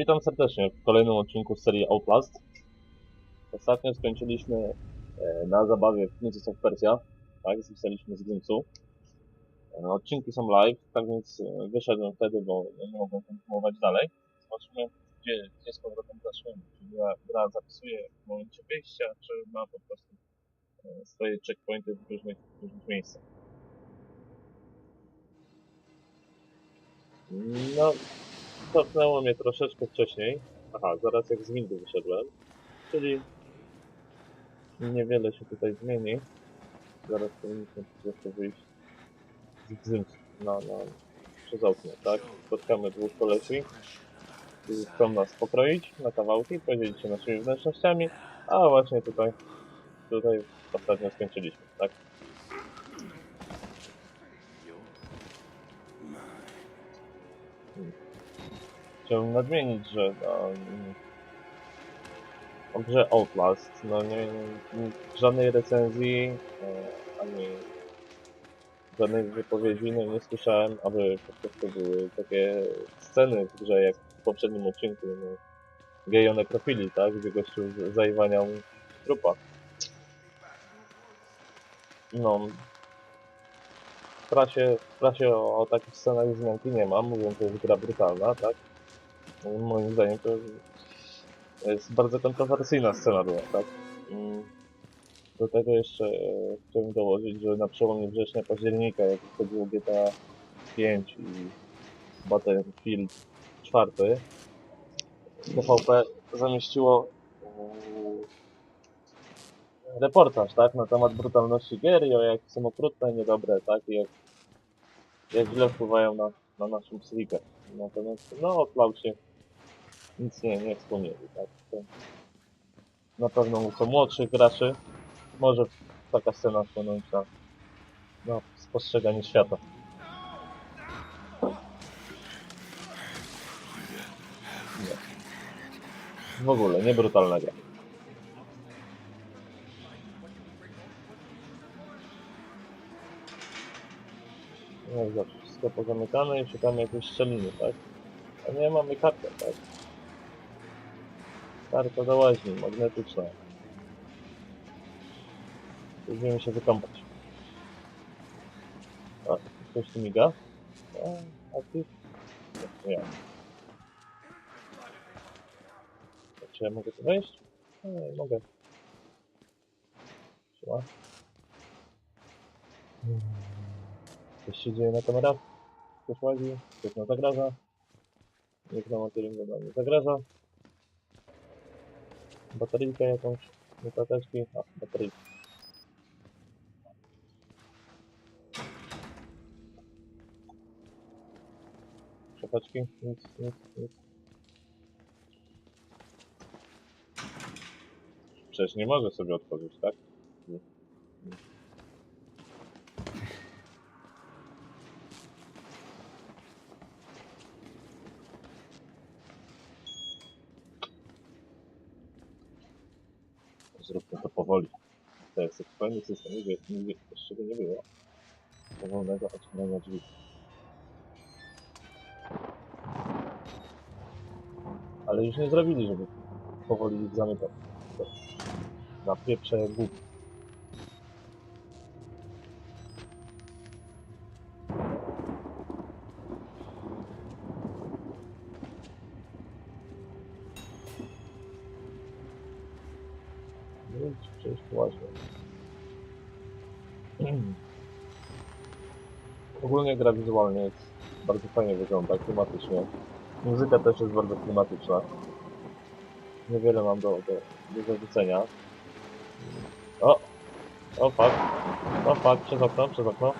Witam serdecznie w kolejnym odcinku serii Outlast. Ostatnio skończyliśmy e, na zabawie w Princess of Persia, tak, zpisaliśmy z Grimsu. E, Odcinki są live, tak więc e, wyszedłem wtedy, bo nie mogłem kontynuować dalej. Zobaczymy, gdzie, gdzie z powrotem zaczniemy. Czy gra, gra zapisuje w momencie wyjścia, czy ma po prostu swoje checkpointy w różnych, w różnych miejscach. No, cofnęło mnie troszeczkę wcześniej. Aha, zaraz jak z windy wyszedłem. Czyli niewiele się tutaj zmieni. Zaraz powinniśmy po prostu wyjść z na, na, przez okno, tak? Spotkamy dwóch kolesi, którzy chcą nas pokroić na kawałki, podzielić się naszymi wnętrznościami, a właśnie tutaj, tutaj ostatnio skończyliśmy, Chciałbym nadmienić, że um, o grze Outlast, no nie, nie żadnej recenzji, e, ani żadnej wypowiedzi no, nie słyszałem, aby po prostu były takie sceny w grze jak w poprzednim odcinku, no, gejo nekrofilii, tak, gdzie gościu z- zaiwaniał trupa. No, w prasie, w prasie o, o takich scenach wzmianki nie ma, mówią, to jest gra brutalna, tak? Moim zdaniem to jest bardzo kontrowersyjna scena była, tak? Mm. Do tego jeszcze e, chciałbym dołożyć, że na przełomie września października, jak wchodziło GTA 5 i Battlefield 4, TVP zamieściło mm, reportaż, tak, na temat brutalności gier i o jak są okrutne, niedobre, tak, i jak, jak źle wpływają na, na naszą psychikę. Natomiast, no, o Klausie nic nie, nie wspomnieli, tak. Na pewno u co młodszych graczy może taka scena wpłynąć na, na spostrzeganie świata. Nie. W ogóle, nie brutalna gra. No jak zawsze, wszystko pozamykane i szukamy jakiejś strzeliny, tak? A nie mamy kartę, tak? Karta do łaźni, magnetyczna. Będziemy się wykąpać. A, ktoś tu miga? A, a ty? Nie, ja. Czy ja mogę tu wejść? Nie, mogę. Hmm. Coś się dzieje na kamerach? Ktoś łazi? Ktoś nam zagraża? Nikt na monitoringu nam nie zagraża. Bateryjkę jakąś, nie karteczki, a bateryjka. Szafeczki, nic, nic, nic. Przecież nie mogę sobie otworzyć, tak? Nie. Nie. Zróbmy to powoli. To jest zupełnie system, nigdy, jeszcze nie było. Powolnego otwierania drzwi. Ale już nie zrobili, żeby powoli ich zamykać. To Na wizualnie jest bardzo fajnie wygląda, klimatycznie. Muzyka też jest bardzo klimatyczna. Niewiele mam do, do, do zarzucenia. O! O fuck. O fuck, przez okno, przez okno.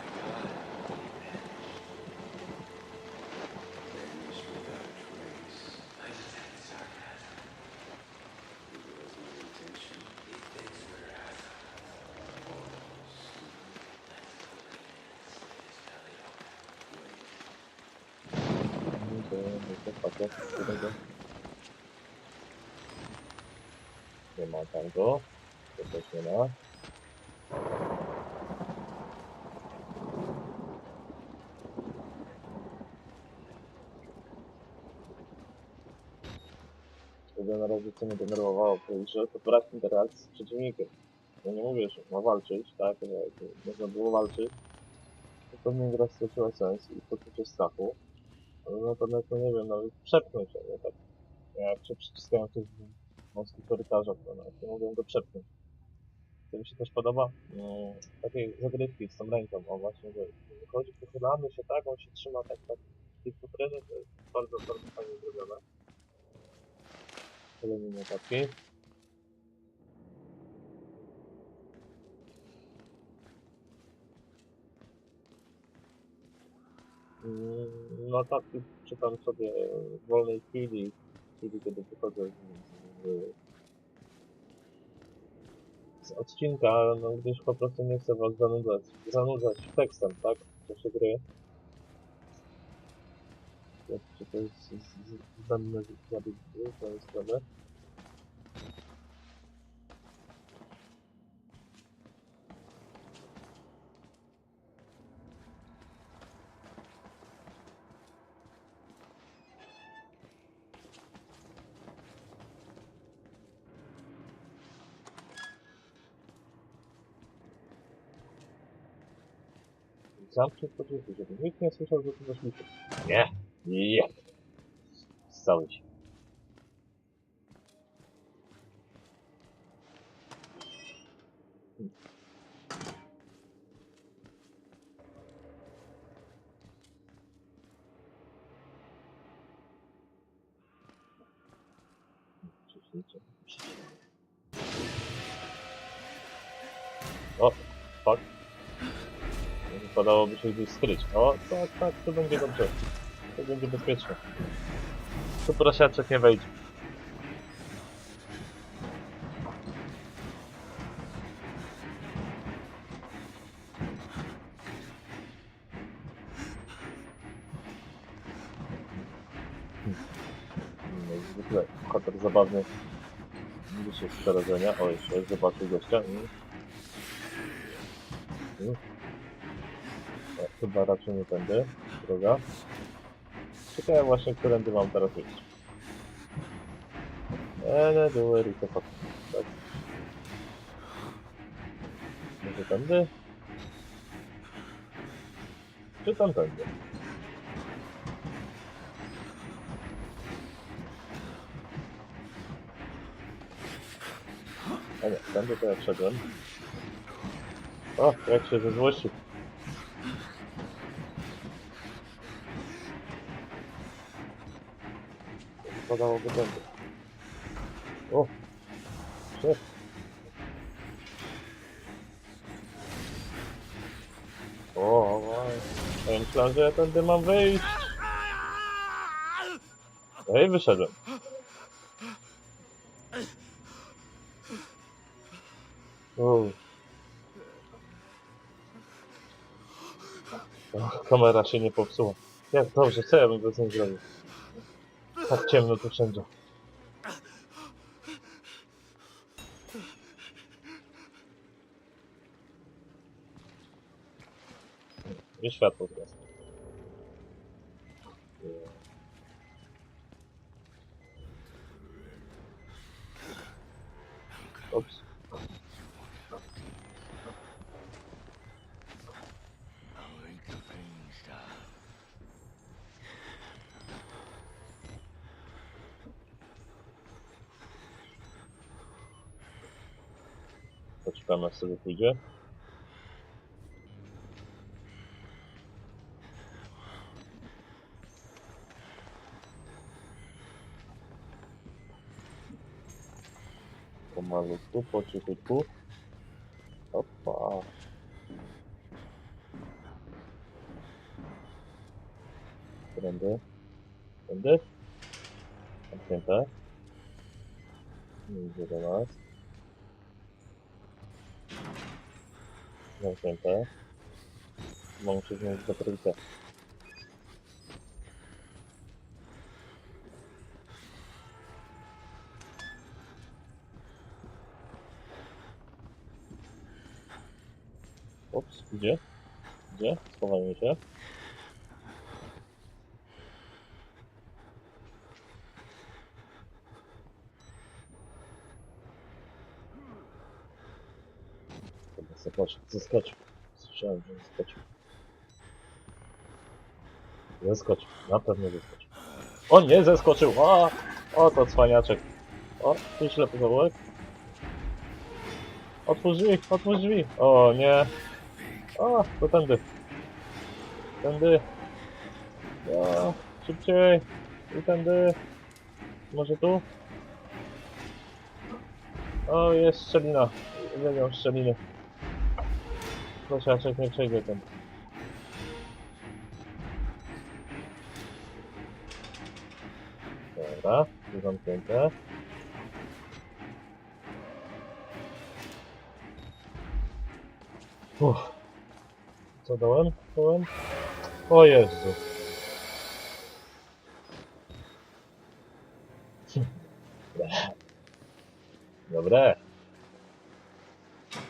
To którego nie ma tam go. To też nie ma. Razie co mnie denerwowało grze, to brak interakcji z przeciwnikiem. Ja nie mówię, że ma walczyć, tak, można było walczyć, to pewnie gra straciła sens i poczucie strachu. Ale natomiast, no nie wiem, nawet przepchnąć nie? Tak, jak się przyciskają tych wąskich korytarzach, to nawet nie mogłem go przepchnąć. To mi się też podoba mm, takie zagrywki z tą ręką, o właśnie, że chodzi, pochylamy się tak, on się trzyma tak, tak w futrynie, to jest bardzo, bardzo fajnie zrobione. Kolejne notatki. Notatki czytam sobie w wolnej chwili, chwili kiedy wychodzę z, z, odcinka, no gdyż po prostu nie chcę was zanudzać, zanudzać tekstem, tak? W czasie gry. Czy to jest zbędne zabieg to jest. Zamknij po drzwi, żeby nikt nie słyszał, że tu myśli. Nie! Nie! Się. Przyślijcie. O, fuck. Wypadałoby się gdzieś skryć. O, tak, tak, to będzie dobrze. To będzie bezpieczne. Tu prosiaczek nie wejdzie. No, jak zwykle koter zabawny dzisiaj z przerażenia. O, jeszcze zobaczył gościa. Mm. E, Chyba raczej nie tędy, droga. Ciekawe właśnie, którędy mam teraz iść. Eee, nie, było Erika tak. Może tędy? Czy tamtędy? A nie, tędy to ja wszedłem. O, jak się ze Wypadałoby tędy. O! Szef. O, ja myślałem, że ja tędy mam wyjść. No i wyszedłem. O, Kamera się nie popsuła. Jak dobrze, co ja bym bez zrobił? Tak ciemno tu wszędzie. I światło teraz. Poczekamy aż sobie pójdzie. Pomalutku, po cichutku. Zamknięte. Mam się zmienić do trójkę. Ups, gdzie? Gdzie? Schowajmy się. Zeskoczył, zeskoczył. Słyszałem, że zeskoczył. Zeskoczył, na pewno zeskoczył. O nie, zeskoczył! O, o to cwaniaczek. O, tu ślepy zaułek. Otwórz drzwi, otwórz drzwi. O nie. O, to tędy. Tędy. O, szybciej. I tędy. Może tu? O, jest szczelina. Uwielbiam szczeliny. Prosiaczek nie przejdzie ten. Dobra, tu zamknięte. Uff. Co dałem? Dałem? O Jezu. Dobre.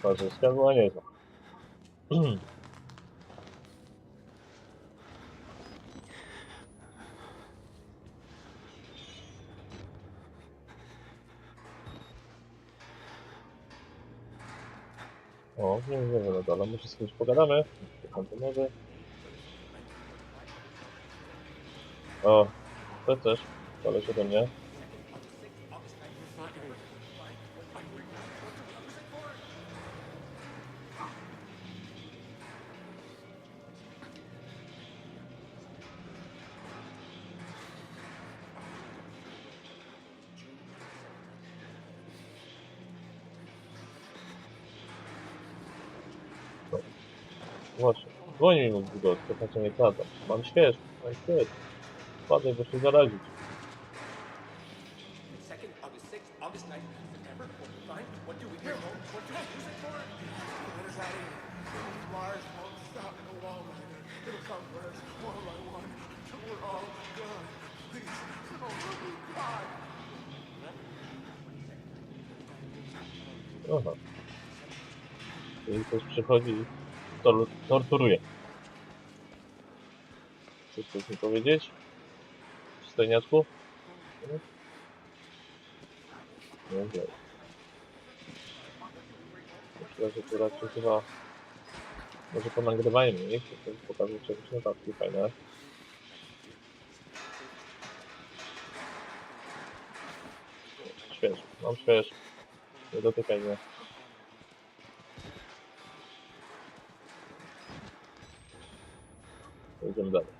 Parzyska była niezła. O, nie wiem, no dole, może z kimś pogadamy. Kontenerze. O, to też. Koleś ode mnie. Właśnie. Dzwoni mi w budowę, to znaczy nie prawda. Mam śwież, mam śwież. Spadaj, bo się zarazić. Second, August 6th, August 9th, September, what we find, what do we hear, Holmes? What do we use it for? What is that? Mars won't stop in the wall rider. It'll come for us one by one till we're all gone. Please, don't let me cry. Aha. Jeżeli ktoś przychodzi i tor torturuje. Chcesz coś mi powiedzieć? Przystojniaczku? Nie? Wiem. Myślę, że to raczej chyba... Może po nagrywaniu nie chcę to pokazać jakieś notatki fajne. Śwież, mam śwież. Nie dotykaj mnie. Idziemy dalej.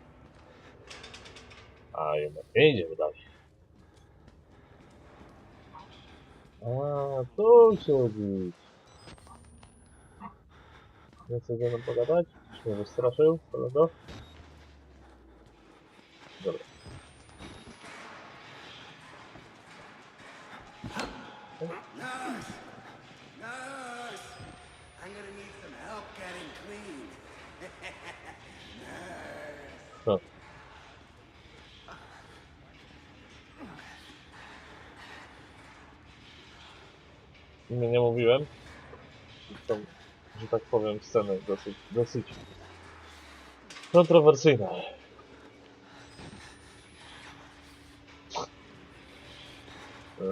A jednak nie idziemy dalej. A, tu siedzisz. Nie chcesz ze mną pogadać? Czy mnie wystraszył, kolego? Mówiłem. Tą, że tak powiem, scenę dosyć, dosyć kontrowersyjna. No,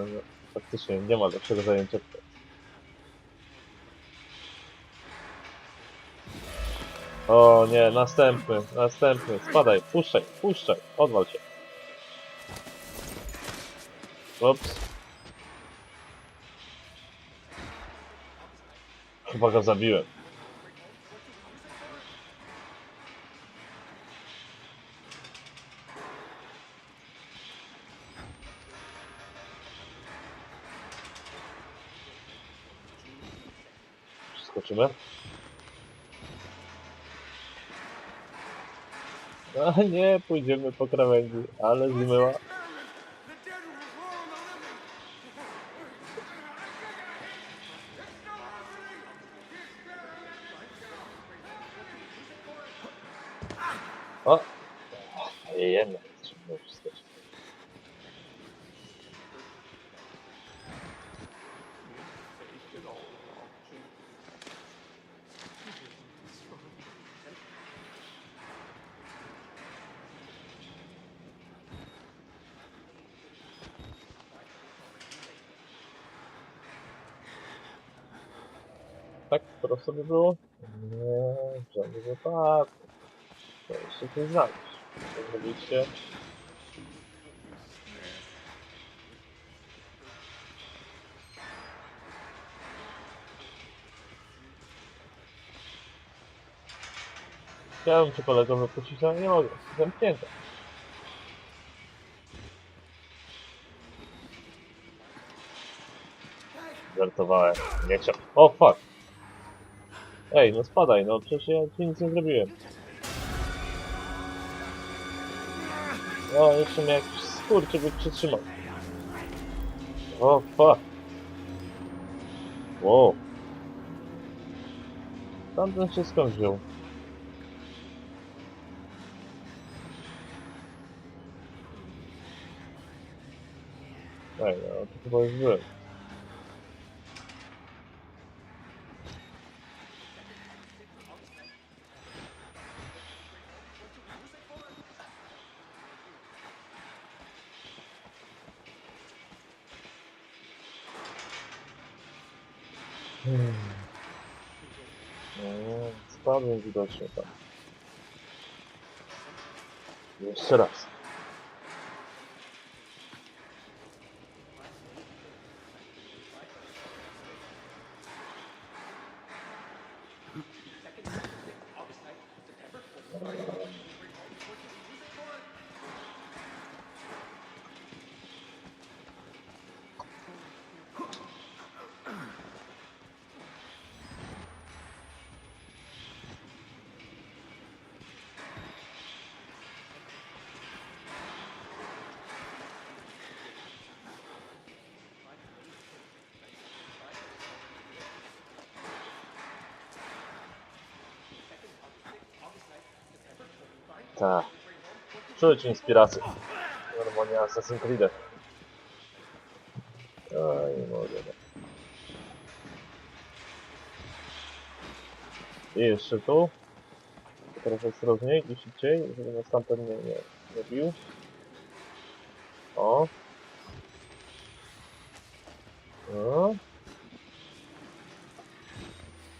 Faktycznie nie ma lepszego zajęcia. O nie, następny, następny. Spadaj, puszczaj, puszczaj, odwal się. Ups. Chyba go zabiłem. Przeskoczymy. A nie, pójdziemy po krawędzi, ale zmyła. Tak prosto by było? Nie, w żadnym wypadku. To jeszcze ty znaleźć. Co zrobiliście? Chciałem kolego wypuścić, ale nie mogę. Zamknięte. Żartowałem. Nie chciał. O fuck! Ej, no spadaj, no przecież ja ci nic nie zrobiłem. No, jeszcze mnie jakiś skurczybyk przytrzymał. O fuck! Wow. Tamten się skąd wziął? Ej, no to chyba już byłem. Hmm. No, spadłem widocznie tam. Jeszcze raz. Tak. Czuć inspirację. Normalnie Assassin's Creed. Oj, nie. I jeszcze tu. Teraz ostrożniej i szybciej, żeby nas tamten nie, nie, nie bił. O. No.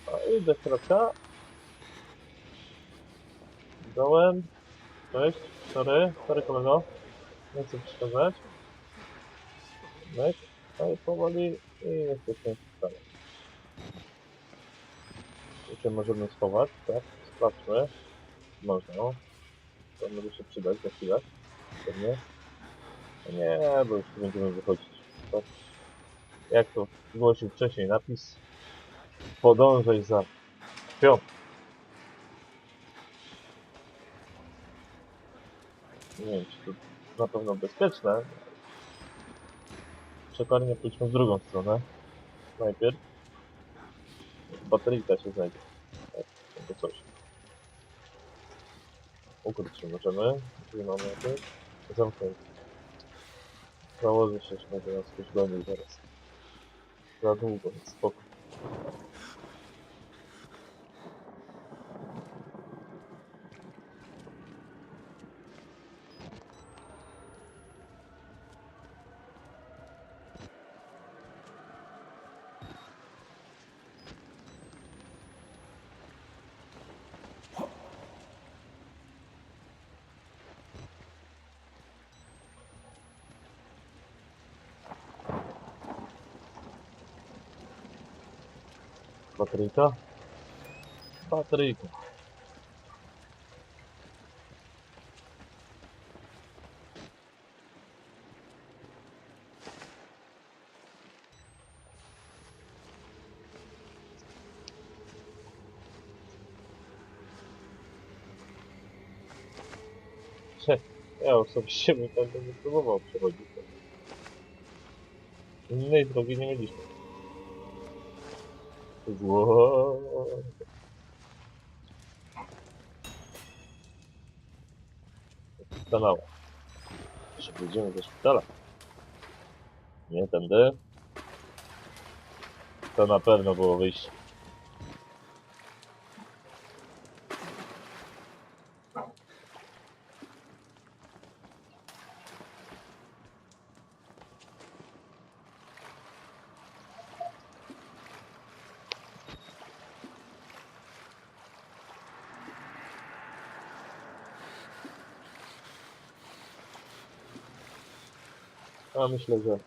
A i do środka. Dołem. Cześć, sorry, sorry kolego. Nie chcę przeszkadzać. Myk, no i powoli i jesteśmy w stanie. Się możemy schować, tak? Sprawdźmy. Można. To może się przydać za chwilę. Pewnie. No Nie, bo już tu będziemy wychodzić. Tak? Jak to zgłosił wcześniej napis? Podążaj za krwią. Nie wiem, czy to na pewno bezpieczne. Przekornie pójdźmy w drugą stronę. Najpierw. Bateryjka się znajdzie. Tak, albo coś. Ukryć się możemy. Czyli mamy jakieś. Zamknąć. Założę się, że będzie nas ktoś gonił zaraz. Za długo, więc Bateryjka. Cze, ja osobiście bym tam nie próbował przechodzić. Innej drogi nie mieliśmy. Wow. Kanał. Jeszcze pójdziemy do szpitala. Nie tędy. To na pewno było wyjście. A myślę, że...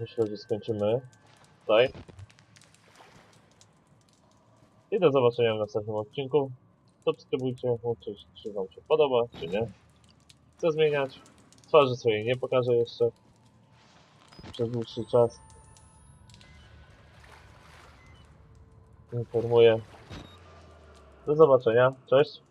Myślę, że skończymy tutaj. I do zobaczenia w następnym odcinku. Subskrybujcie, mówcie, czy wam się podoba, czy nie. Chcę zmieniać. Twarzy swojej nie pokażę jeszcze. Przez dłuższy czas. Informuję. Do zobaczenia. Cześć.